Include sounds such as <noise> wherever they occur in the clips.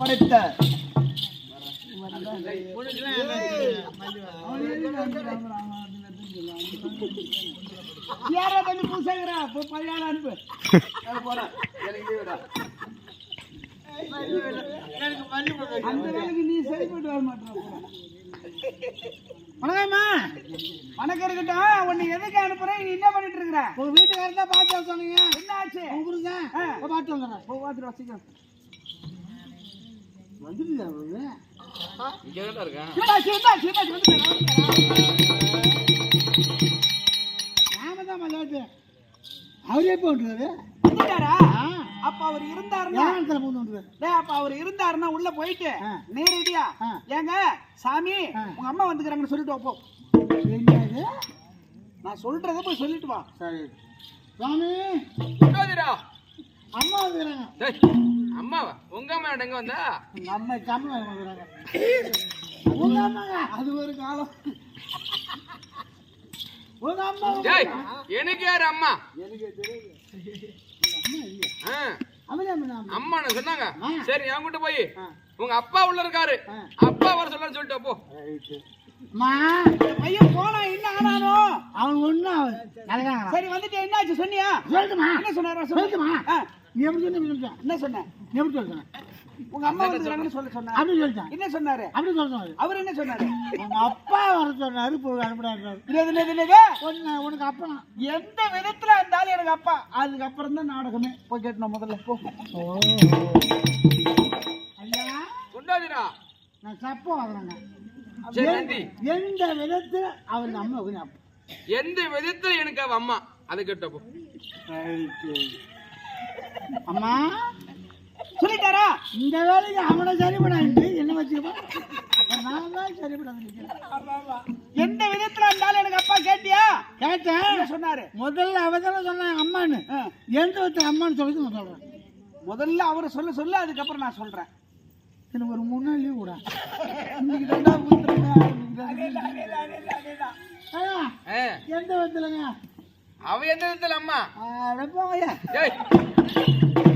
படைத்த யாரா தண்ணி பூசாகிறா? அனுப்பு போறேன். அந்த வேலைக்கு நீ சரிப்பட்டு வர மாட்டேன் வணக்கம்மா. வணக்கம் இருக்கட்டும். உன்னை எதுக்கு அனுப்புறேன் நீ என்ன பண்ணிட்டு இருக்கிற? உங்க வீட்டுக்காரர் தான் பார்த்து சொன்னீங்க. என்ன ஆச்சு உங்களுக்கு பார்த்து வந்துடுறேன். பார்த்துட்டு வச்சுக்கோ என்னாச்சு, வந்துட்டாரா, வந்துட்டாரா? அவரே வந்துட்டாரா? அப்ப அவர் இருந்தாருன்னா? அப்ப அவர் இருந்தாருன்னா உள்ள போயிட்டு. நேரடியா. ஆ. ஏங்க சாமி. உங்க அம்மா வந்துக்கிறாங்கன்னு சொல்லிட்டு வா, போ. நான் சொல்றத போய் சொல்லிட்டு வா. சரி. உட்காருடா. அம்மா வந்துக்கிறாங்க. டேய், அம்மாவா? எங்க வந்தா? உங்க அம்மாங்க அது ஒரு காலம். உங்க அம்மா டேய் எனக்கு யாரு அம்மா? அம்மா சொன்னாங்க. சரி என்கிட்ட போய். உங்க அப்பா உள்ள இருக்காரு. அப்பா வர சொல்ல சொல்லிட்டு போ. அம்மா ஐயோ போனா என்ன ஆனானோ? அவன் நடக்காங்க சரி வந்துட்டு என்னாச்சு? சொன்னியா? சொல்லட்டுமா? என்ன சொன்னாரா? நீ எப்படி சொன்ன என்ன சொன்ன நீ எப்படி சொல்லிட்டேன் உங்க அம்மா வந்துக்கிறாங்கன்னு சொல்ல சொன்னாரு. அப்படி சொல்லிட்டேன் என்ன சொன்னாரு? அப்படி சொல்லிட்டேன் அவர் என்ன சொன்னாரு? உங்க அப்பா வர சொன்னாரு? ஒன்னு உனக்கு அப்பா. எந்த விதத்துல இருந்தாலும் எனக்கு அப்பா. அதுக்கப்புறம் தான் நாடகமே. போய் கேட்டணும் முதல்ல. போ. ஐயா. நான் சப்போ நன்றி. எந்த விதத்துல அவருக்கு அம்மா அப்பா. எந்த விதத்துல எனக்கு அவ அம்மா? அதை கேட்ட போ. அம்மா. சொல்லிட்டாரா? இந்த வேலைக்கு அவனை சரிபடாது. என்ன வச்சுக்கப்பா நான் தான் சரிபடாது எந்த விதத்துல இருந்தாலும் எனக்கு அப்பா கேட்டியா? கேட்டேன். என்ன சொன்னாரு? முதல்ல அவ தானே சொன்னாங்க அம்மான்னு. ஆ. எந்த விதத்துல அம்மான்னு சொல்லி நான் சொல்றேன். முதல்ல அவரை சொல்ல சொல்ல அதுக்கப்புறம் நான் சொல்றேன். எனக்கு ஒரு மூணு நாள் லீவ் கூட <laughs> இன்னைக்கு எந்த விதத்துலங்க? அவ எந்த விதத்துல அம்மா?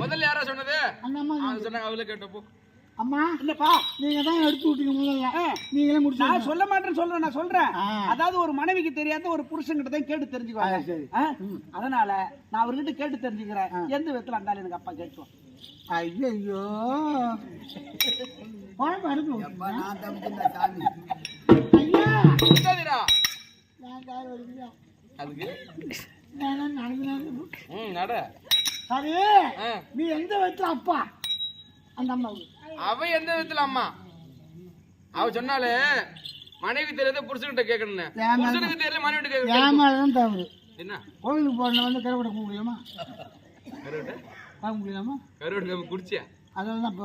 முதல்ல யாரா அவங்க சொன்னாங்க அவளை கேட்ட போ அம்மா இல்லப்பா நீங்க தான் எடுத்து விட்டீங்க முதல்ல. நீங்களே முடிச்சு நான் சொல்ல மாட்டேன்னு சொல்றேன் நான் சொல்றேன். அதாவது ஒரு மனைவிக்கு தெரியாத ஒரு புருஷன்கிட்ட தான் கேட்டு தெரிஞ்சுக்குவாங்க. ஆ, சரி. அதனால நான் அவர்கிட்ட கேட்டு தெரிஞ்சுக்கிறேன். எந்த விதத்துல இருந்தாலும் எனக்கு அப்பா கேட்டுவோம் ஐயோ குழம்பு ஐயா! நான் கால் வலிக்குது. அதுக்கு? நான் நடக்கிறேன் ம் நட. சரி ஆ. நீ எந்த விதத்துல அப்பா? அவ எந்த விதத்துல அம்மா? அவ சொன்னாலே மனைவி தெரியாத புருஷன்கிட்ட கேட்கணும்னு? புருஷனுக்கு தெரியல மனைவி கேட்கணும் தவறு என்ன? கோவிலுக்கு போன வந்து கருவடை போக முடியுமா? கருவட்டு பார்க்க முடியாமா? கருவட்டு நம்ம குடிச்சியா? அதெல்லாம்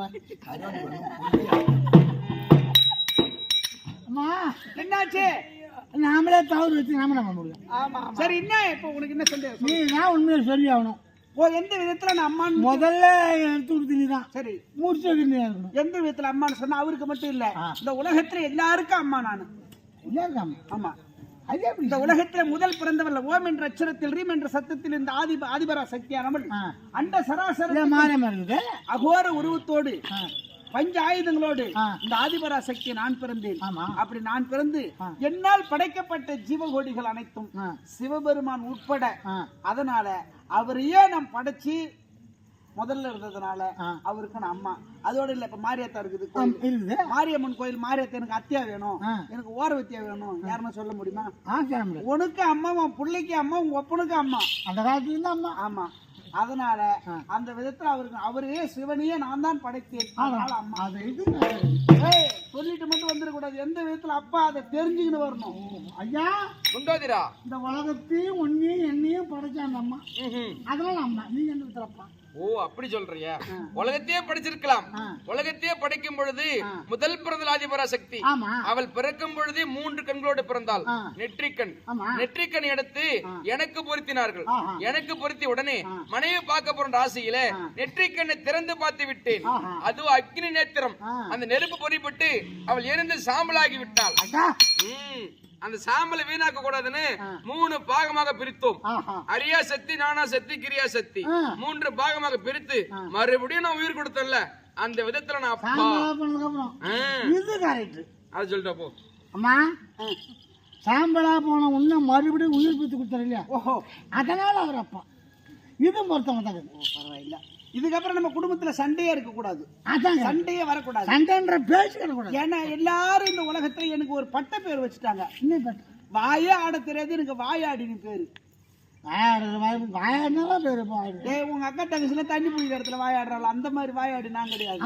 அம்மா என்னாச்சு? நாமளே தவறு வச்சு நாம நம்ம முடியும்? சரி என்ன? இப்போ உனக்கு என்ன சந்தேகம்? நீ தான் உண்மையை சொல்லி ஆகணும். எந்த விதத்துல நான் அம்மான்னு முதல்ல நீ தான் சரி. நீ இருக்கணும் எந்த விதத்துல அம்மான்னு சொன்னா அவருக்கு மட்டும் இல்ல. இந்த உலகத்துல எல்லாருக்கும் அம்மா நானு. இல்லை இருக்காம ஆமா. இந்த உலகத்துல முதல் பிறந்தவர்ல ஓம் என்ற அச்சரத்தில் ரீம் என்ற சத்தத்தில் இந்த ஆதி ஆதிபரா சக்தியானவள். அண்ட சராசர அகோர உருவத்தோடு. பஞ்ச ஆயுதங்களோடு. இந்த ஆதிபரா சக்தி நான் பிறந்தேன். ஆமா. அப்படி நான் பிறந்து. என்னால் படைக்கப்பட்ட ஜீவகோடிகள் அனைத்தும் சிவபெருமான் உட்பட. அதனால அவரையே நாம் படைச்சு முதல்ல இருந்ததுனால. அவருக்கு நான் அம்மா. அதோட இல்ல இப்ப மாரியாத்தா இருக்குது. மாரியம்மன் கோயில் மாரியாத்தா எனக்கு அத்தியா வேணும். எனக்கு ஓரவத்தியா வேணும். யாருன்னு சொல்ல முடியுமா? உனக்கு அம்மா உன் பிள்ளைக்கு அம்மா உங்க ஒப்பனுக்கு அம்மா. அந்த காலத்துல இருந்தா அம்மா. ஆமா. அதனால. அந்த விதத்துல அவருக்கு அவரே சிவனையே நான் தான் படைத்தேன். அதனால அம்மா. அது இது சொல்லிட்டு மட்டும் வந்துடக்கூடாது எந்த விதத்துல அப்பா அதை தெரிஞ்சுக்கின்னு வரணும் ஐயா கொண்டாதிரா இந்த உலகத்தையும் உன்னையும் என்னையும் படைச்ச அந்த அம்மா. அதனால அம்மா நீங்க எந்த விதத்துலப்பா ஓ அப்படி சொல்றியா உலகத்தையே படிச்சிருக்கலாம். உலகத்தையே படைக்கும் பொழுது. முதல் பிறந்த ஆதிபரா சக்தி அவள் பிறக்கும் பொழுதே மூன்று கண்களோடு பிறந்தாள். நெற்றிக்கண் நெற்றிக்கண் எடுத்து எனக்கு பொருத்தினார்கள். எனக்கு பொருத்தி உடனே. மனைவி பார்க்க போற ஆசையில ஆ. நெற்றிக்கண்ணை திறந்து பார்த்து விட்டேன். அதுவும் அக்னி நேத்திரம். அந்த நெருப்பு பொறிப்பட்டு அவள் இருந்து சாம்பலாகி விட்டாள். அந்த சாம்பலை வீணாக்க கூடாதுன்னு. மூணு பாகமாக பிரித்தோம். ஆஹா. அரியா சக்தி நானா சக்தி கிரியா சக்தி. மூன்று பாகமாக பிரித்து மறுபடியும் நான் உயிர் கொடுத்தேன்ல. அந்த விதத்துல நான் அப்பா. சாம்பலா போனதுக்கு அப்புறம் ஆ, இது கரெக்ட் அது சொல்லிட்டு போ. அம்மா சாம்பலா போன உன்ன மறுபடியும் உயிர் பித்து கொடுத்தாரு இல்லையா ஓஹோ. அதனால அவர் அப்பா. இது பொருத்தம் தான் பரவாயில்ல. இதுக்கப்புறம் நம்ம குடும்பத்துல சண்டையே இருக்க கூடாது சண்டையே வரக்கூடாது. சண்டைன்ற பேச்சு ஏன்னா எல்லாரும் இந்த உலகத்துல எனக்கு ஒரு பட்ட பேர் வச்சுட்டாங்க. இன்னும் வாயே ஆட தெரியாது எனக்கு வாயாடின்னு பேரு. உங்க அக்கா தங்கச்சில தண்ணி பிடிக்கிற இடத்துல வாயாடுறாள்? அந்த மாதிரி வாயாடி நான் கிடையாது.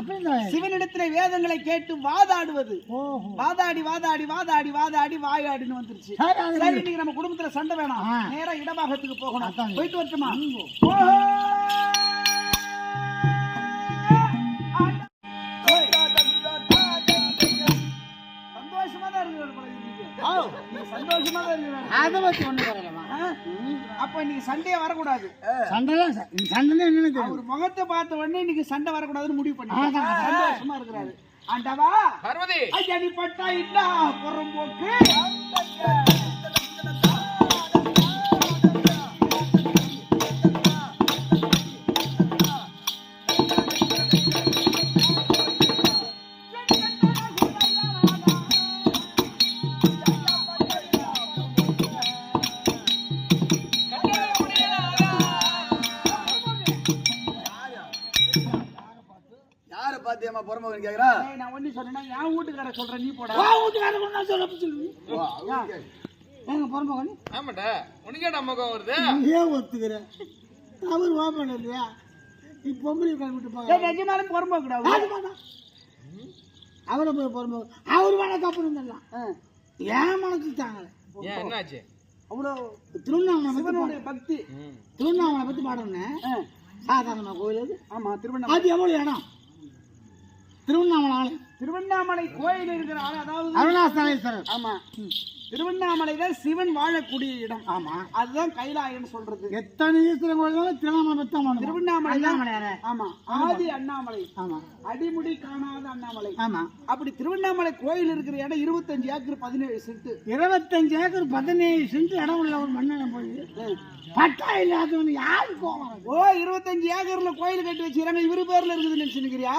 சிவனிடத்துல வேதங்களை கேட்டு வாதாடுவது. வாதாடி வாதாடி வாதாடி வாதாடி வாயாடின்னு வந்துருச்சு. சரி நம்ம குடும்பத்துல சண்டை வேணாம். ஆ. நேரா இடபாகத்துக்கு போகணும். போயிட்டு வரட்டுமா? அதை பத்தி ஒண்ணு ஆ? அப்ப இன்னைக்கு சண்டையே வரக்கூடாது. சண்டைலாம் ச- இந்த சண்டைனா என்னன்னு அவர் முகத்தை பார்த்த உடனே இன்னைக்கு சண்டை வரக்கூடாதுன்னு முடிவு பண்ணி. சந்தோஷமா இருக்கிறாரு. ஆண்டவா பார்வதி. ஐயா நீ பட்டா இல்ல புறம்போக்கு. பாத்தியம்மா பொறமகன் கேக்குறா? நான் ஒண்ணு சொன்னேன்னா என் வீட்டுக்கார சொல்றேன் நீ போடா. வா வீட்டுக்காரர் கொண்டா சொல்ல. சொல்லுங்க எங்க பொறுமகன் ஆமாடா உனக்கேடா முகம் வருது? நீ ஏன் ஒத்துக்கிற? அவர் ஓப்பன் இல்லையா? நீ பொம்பளை கிளம்பிட்டு போக ஏய், நிஜமாலும் புறம்போக்குடா அவரை. போய் அவர் வேணா தப்பு இருந்தலாம் ஏன் மனசு தாங்கல. ஏன் என்னாச்சு? அவ்வளோ திருவண்ணாமலை பத்தி சிவனுடைய பக்தி. திருவண்ணாமலை பத்தி பாடணும் ஆ, சாதாரண கோயில் அது. ஆமா திருவண்ணாமலை. அது எவ்வளவு இடம்? திருவண்ணாமலை ஆலயம் திருவண்ணாமலை கோயில் இருக்கிற ஆளு அதாவது அருணாசலேஸ்வரர். ஆமா. திருவண்ணாமலை தான் சிவன் வாழக்கூடிய இடம். ஆமா. அதுதான் கைலாயம்னு சொல்றது. எத்தனை ஈஸ்வரன் கோயில் திருவண்ணாமலை பத்தி தான் பாடணும். திருவண்ணாமலை? ஆமா. ஆதி அண்ணாமலை. ஆமா. அடிமுடி காணாத அண்ணாமலை. ஆமா. அப்படி திருவண்ணாமலை கோயில் இருக்கிற இடம் இருபத்தஞ்சு ஏக்கர் பதினேழு சென்ட். இருபத்தஞ்சு ஏக்கர் பதினேழு சென்ட் இடம் உள்ள ஒரு மன்னனை போய் பட்டா இல்லாதவன் யாரு கோவம்? ஓ இருபத்தஞ்சு ஏக்கர்ல கோயில் கட்டி வச்சுக்கிறாங்க இவரு பேர்ல இருக்குதுன்னு நினைச்சுக்கிறியா?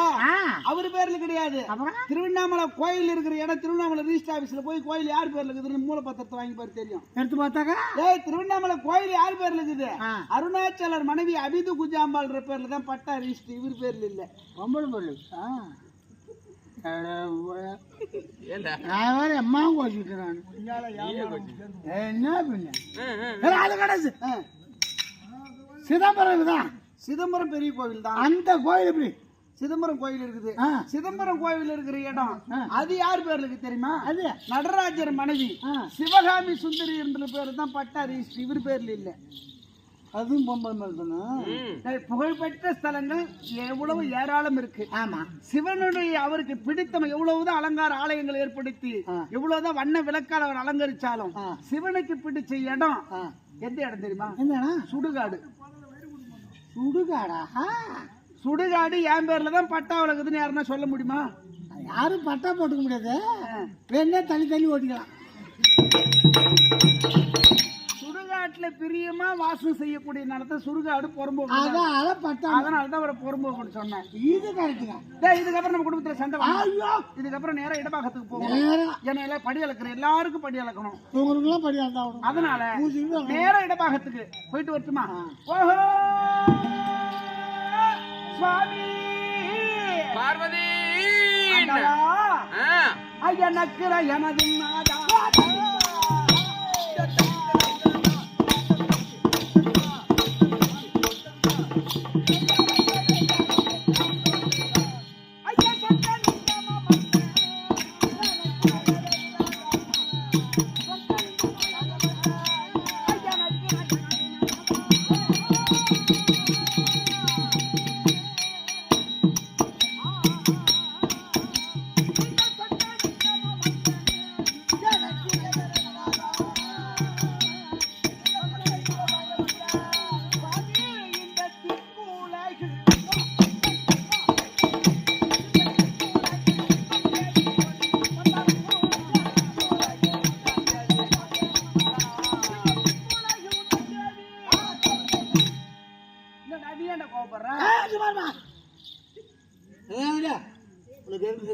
அவரு பேர்ல கிடையாது. திருவண்ணாமலை கோயில் இருக்கிற இடம் திருவண்ணாமலை ரிஜிஸ்டர் ஆபீஸ்ல போய் கோயில் யார் பேர்ல இருக்குதுன்னு மூலப்பத்திரத்தை வாங்கி பாரு தெரியும். எடுத்து பார்த்தாக்கா? ஏய் திருவண்ணாமலை கோயில் யார் பேர்ல இருக்குது. அருணாச்சலர் மனைவி அபிது குஜாம்பாள் பேர்ல தான் பட்டா ரிஜிஸ்டர் இவர் பேர்ல இல்ல. பொம்பளை பொருள். நான் வேற அம்மா கோச்சிட்டு நான். என்ன பின்ன? ம், ம். ஏய், அது கடைசி. சிதம்பரம் தான் சிதம்பரம் பெரிய கோவில் தான். அந்த கோயில் எப்படி? சிதம்பரம் கோயில் இருக்குது. சிதம்பரம் கோவில் இருக்கிற இடம். அது யார் பேர்ல இருக்கு தெரியுமா? அது. நடராஜர் மனைவி. சிவகாமி சுந்தரி என்ற பேர் தான் பட்டா ரிஜிஸ்டர் இவர் பேர்ல இல்ல. அதுவும் பொம்பளை மேல் தானே? புகழ்பெற்ற ஸ்தலங்கள் எவ்வளவு ஏராளம் இருக்கு. ஆமா. சிவனுடைய அவருக்கு பிடித்தம் எவ்வளவுதான் அலங்கார ஆலயங்கள் ஏற்படுத்தி. எவ்வளவுதான் வண்ண விளக்கால் அவர் அலங்கரிச்சாலும். சிவனுக்கு பிடிச்ச இடம் எந்த இடம் தெரியுமா? என்னடா? சுடுகாடு. சுடுகாடா. சுடுகாடு என் பேர்ல தான் பட்டா வளர்க்குதுன்னு யாருன்னா சொல்ல முடியுமா? யாரும் பட்டா போட்டுக்க முடியாது. வேணா தள்ளி தள்ளி ஓட்டிக்கலாம். சுடுகாட்டுல பிரியமா வாசம் செய்யக்கூடிய நிலத்தை சுடுகாடு புறம்போக்கு அதனால தான் அவரை புறம்போக்குன்னு சொன்னேன். இது கரெக்டுங்க டேய், இதுக்கப்புறம் நம்ம குடும்பத்துல சண்டை. ஐயோ! இதுக்கப்புறம் நேரா இடபாகத்துக்கு போகணும் நேரம் ஏன்னா எல்லாம் படி அளக்குற எல்லாருக்கும் படி அளக்கணும். தான் வரும் அதனால பூஜைக்கு நேரா இடபாகத்துக்கு போயிட்டு வரட்டுமா? ஓஹோ! சுவாமி! பார்வதி. ஐயா நக்கிற எனது நாதா!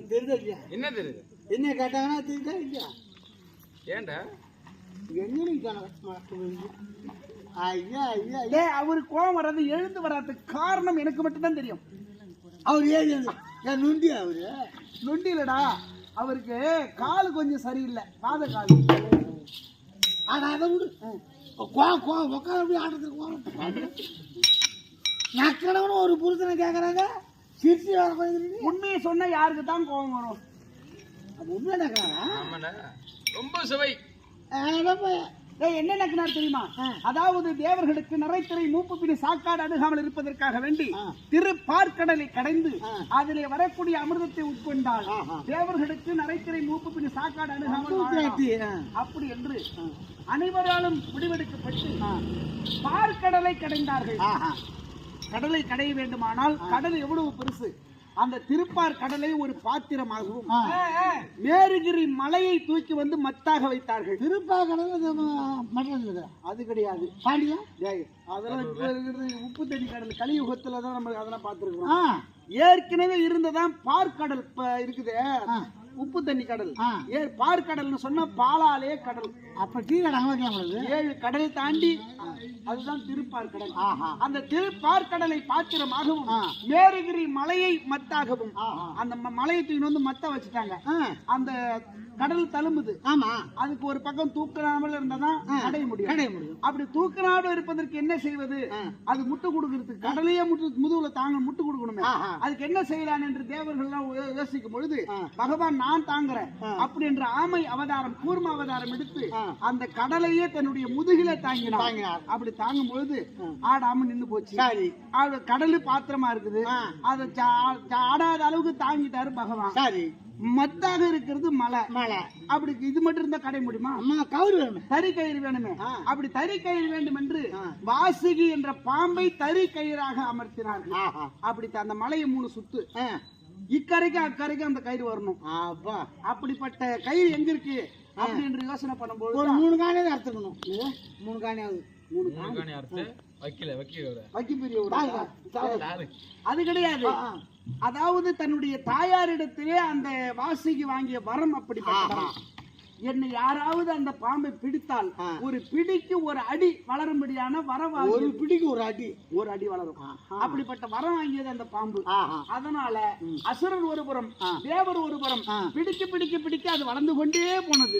உனக்கு தெரியுதா இல்லையா என்ன தெரியுது? என்ன கேட்டாங்கன்னா தெரியுதா இல்லையா. டேய் அவருக்கு கோவம் வராது எழுந்து வராதுக்கு காரணம் எனக்கு மட்டும்தான் தெரியும். அவர் ஏன் நுண்டி அவரு? நொண்டி இல்லடா அவருக்கு கால் கொஞ்சம் சரியில்லை. பாத கால். ஆனா அதை விடு. கோ கோ உட்கார அப்படி ஆட்டத்துக்கு போகணும் நக்கடவனு ஒரு புருஷனை கேட்குறாங்க சிரிச்சு வர போயிருந்தீங்க உண்மையை சொன்னா யாருக்கு தான் கோவம் வரும் உண்மை ரொம்ப சுவை. என்ன நக்கினார் தெரியுமா? அதாவது தேவர்களுக்கு நரைத்திரை மூப்பு பிடி சாக்காடு அணுகாமல் இருப்பதற்காக வேண்டி திரு பார்க்கடலை கடைந்து அதிலே வரக்கூடிய அமிர்தத்தை உட்கொண்டால் தேவர்களுக்கு நரைத்திரை மூப்பு பிடி சாக்காடு அணுகாமல். அப்படி என்று அனைவராலும் முடிவெடுக்கப்பட்டு பார்க்கடலை கடைந்தார்கள். கடலை கடைய வேண்டுமானால் கடல் எவ்வளவு பெருசு? அந்த திருப்பார் கடலை ஒரு பாத்திரமாகவும் மேருகிரி மலையை தூக்கி வந்து மத்தாக வைத்தார்கள். திருப்பா கடல் அது கிடையாது. பாண்டியா? டேய், அதெல்லாம் இப்ப இருக்கிறது உப்பு தண்ணி கடல் கலியுகத்துல தான் நம்ம அதெல்லாம் பார்த்துருக்கோம் ஏற்கனவே இருந்ததான் பார்க்கடல் இப்ப இருக்குதே. உப்பு தண்ணி கடல். ஆ. ஏ பார்க்கடல்னு சொன்னா பாலாலே கடல். அப்ப டீ கடை அங்கே வைக்கலாம் உங்களுக்கு ஏழு கடல் தாண்டி அதுதான் திருப்பார்கடல் ஆஹா. அந்த திருப்பார்கடலை பாத்திரமாகவும் மேருகிரி மலையை மத்தாகவும் அந்த மலையை தூக்கி வந்து மத்த வச்சுட்டாங்க. அந்த கடல் தழும்புது. ஆமா. அதுக்கு ஒரு பக்கம் தூக்கினாமல் இருந்தாதான் கடைய முடியும். கடைய முடியும். அப்படி தூக்கினாடு இருப்பதற்கு என்ன செய்வது? அது முட்டு கொடுக்கறதுக்கு கடலையே முட்டு முதுகுல தாங்க முட்டு கொடுக்கணுமே. அதுக்கு என்ன செய்யலாம் என்று தேவர்கள் எல்லாம் யோசிக்கும் பொழுது பகவான் நான் தாங்குறேன் அப்படி என்ற ஆமை அவதாரம் கூர்ம அவதாரம் எடுத்து அந்த கடலையே தன்னுடைய முதுகில தாங்கினார். அப்படி தாங்கும் பொழுது ஆடாம நின்னு போச்சு. கடலு பாத்திரமா இருக்குது. அதை ஆடாத அளவுக்கு தாங்கிட்டாரு பகவான். சரி. மத்தாக இருக்கிறது மலை. மழை அப்படி இது மட்டும் இருந்தா கடை முடியுமா? அம்மா கவுரு வேணுமே. தறி கயிறு வேணுமே. அப்படி தறி கயிறு வேண்டும் என்று வாசுகி என்ற பாம்பை தறி கயிறாக அமர்த்தினார்கள் ஆஹா. அப்படி அந்த மலையை மூணு சுத்து. இக்கரைக்கு அக்கறைக்கு அந்த கயிறு வரணும். அப்பா அப்படிப்பட்ட கயிறு எங்க இருக்கு? அப்படி என்று யோசனை பண்ணும்போது ஒரு மூணு காணியாவது அறுத்துக்கணும். மூணு காணியாவது. மூணு முருகானி அறுத்து வைக்கல வைக்கல வைக்க பெரிய அது கிடையாது. அதாவது தன்னுடைய தாயாரிடத்திலே அந்த வாசிக்கு வாங்கிய வரம் அப்படி என்னை யாராவது அந்த பாம்பை பிடித்தால் ஒரு பிடிக்கு ஒரு அடி வளரும்படியான வரம் ஒரு பிடிக்கு ஒரு அடி. ஒரு அடி வளரும். அப்படிப்பட்ட வரம் வாங்கியது அந்த பாம்பு. அதனால அசுரன் ஒரு புறம் தேவர் ஒரு புறம் பிடிக்க பிடிக்க பிடிக்க அது வளர்ந்து கொண்டே போனது.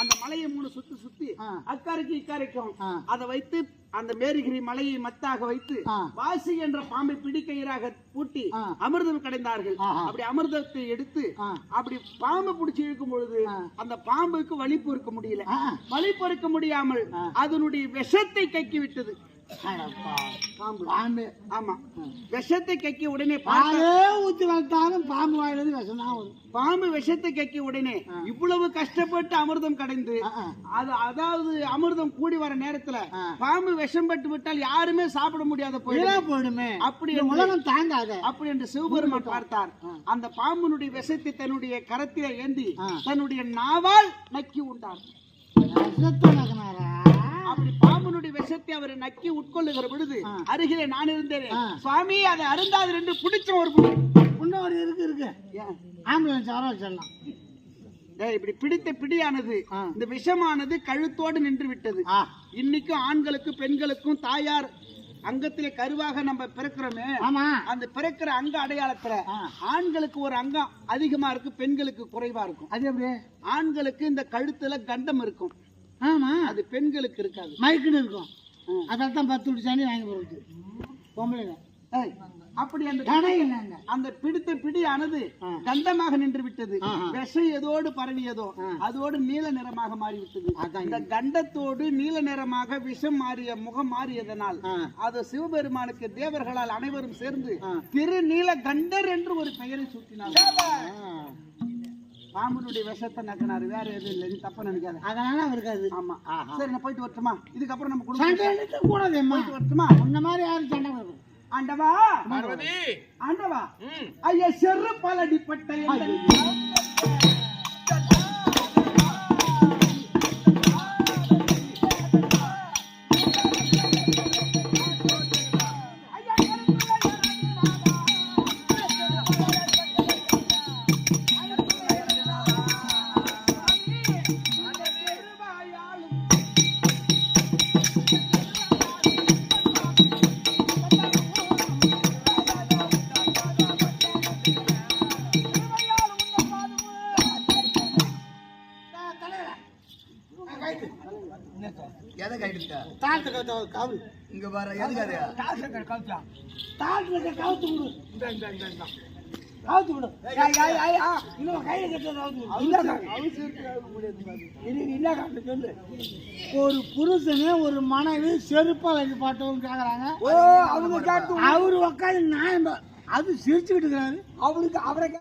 அந்த மலையை மூணு சுத்தி சுத்தி அக்கறைக்கு இக்கரைக்கும் அதை வைத்து அந்த மேரிகிரி மலையை மத்தாக வைத்து வாசி என்ற பாம்பை பிடிக்கயிறாக பூட்டி அமிர்தம் கடைந்தார்கள். அப்படி அமிர்தத்தை எடுத்து அப்படி பாம்பு பிடிச்சி இழுக்கும் பொழுது அந்த பாம்புக்கு வலி பொறுக்க முடியல. வலி பொறுக்க முடியாமல் அதனுடைய விஷத்தை கக்கி விட்டது. பாம்பு. பாம்பு. ஆமா. விஷத்தை கக்கி உடனே பாலே ஊத்தி வளர்த்தாலும் பாம்பு வாயிலிருந்து விஷம் தான் வரும். பாம்பு விஷத்தை கக்கி உடனே இவ்வளவு கஷ்டப்பட்டு அமிர்தம் கடைந்து அது அதாவது அமிர்தம் கூடி வர நேரத்துல பாம்பு விஷம் பட்டு விட்டால் யாருமே சாப்பிட முடியாத போயிடும். அப்படி உலகம் தாங்காத. அப்படி என்று சிவபெருமான் பார்த்தார். அந்த பாம்பினுடைய விஷத்தை தன்னுடைய கரத்தில ஏந்தி தன்னுடைய நாவால் நக்கி உண்டார். விஷத்தை? பாம்பினுடைய விஷத்தை அவர் நக்கி உட்கொள்ளுகிற பொழுது அருகிலே நான் இருந்தேன். சுவாமி அதை அருந்தாது என்று பிடிச்ச ஒரு ஒரு இருக்கு இருக்கு? ஆம்புலன்ஸ் வர வச்சிடலாம். இப்படி பிடித்த பிடியானது இந்த விஷமானது கழுத்தோடு நின்று விட்டது. இன்னைக்கும் ஆண்களுக்கு பெண்களுக்கும் தாயார் அங்கத்திலே கருவாக நம்ம பிறக்கிறோமே. அந்த பிறக்கிற அங்க அடையாளத்துல ஆண்களுக்கு ஒரு அங்கம் அதிகமா இருக்கு பெண்களுக்கு குறைவா இருக்கும். அது ஆண்களுக்கு இந்த கழுத்துல கண்டம் இருக்கும். ஆமா. அது பெண்களுக்கு இருக்காது. மைக்குன்னு இருக்கும். அதான் தான் பத்து விட்டு சாணி வாங்கி போடுறது. பொம்பளைங்க. அப்படி அந்த இல்லைங்க. அந்த பிடித்த பிடியானது கண்டமாக நின்று விட்டது விஷம் எதோடு பரவியதோ அதோடு நீல நிறமாக மாறிவிட்டது. இந்த கண்டத்தோடு நீல நிறமாக விஷம் மாறிய முகம் மாறியதனால் அது சிவபெருமானுக்கு தேவர்களால் அனைவரும் சேர்ந்து திரு நீல கண்டர் என்று ஒரு பெயரை சூட்டினார் பாம்பனுடைய விஷத்தை நக்கினாரு. வேற எதுவும் இல்லை. நீ தப்பா நினைக்காத. அதனால அவருக்கு அது. ஆமா. சரி நான் போயிட்டு வரட்டுமா? இதுக்கப்புறம் நம்ம குடும்பம் கூடாதேம்மா. போயிட்டு வரட்டுமா? உன்ன மாதிரி யாரும் சண்டை வரும் ஆண்டவா? ஆண்டவா? ஐயா செரு பலடிப்பட்ட எங்க தாழ்த்த கவுத்த கவு இங்க பாரு எதுக்காரு காசு கவுச்சா தாழ்த்த கவுத்து விடு இந்த இந்த இந்த இந்த. கவுத்து விடு. இன்னும் கையில கட்டுறது கவுத்து சொல்லு. ஒரு புருஷனே ஒரு மனைவி செருப்பா வைக்க பாட்டோம்னு கேக்குறாங்க. ஓ அவங்க அவரு உட்காந்து நான் அது சிரிச்சுக்கிட்டு இருக்கிறாரு. அவளுக்கு அவரை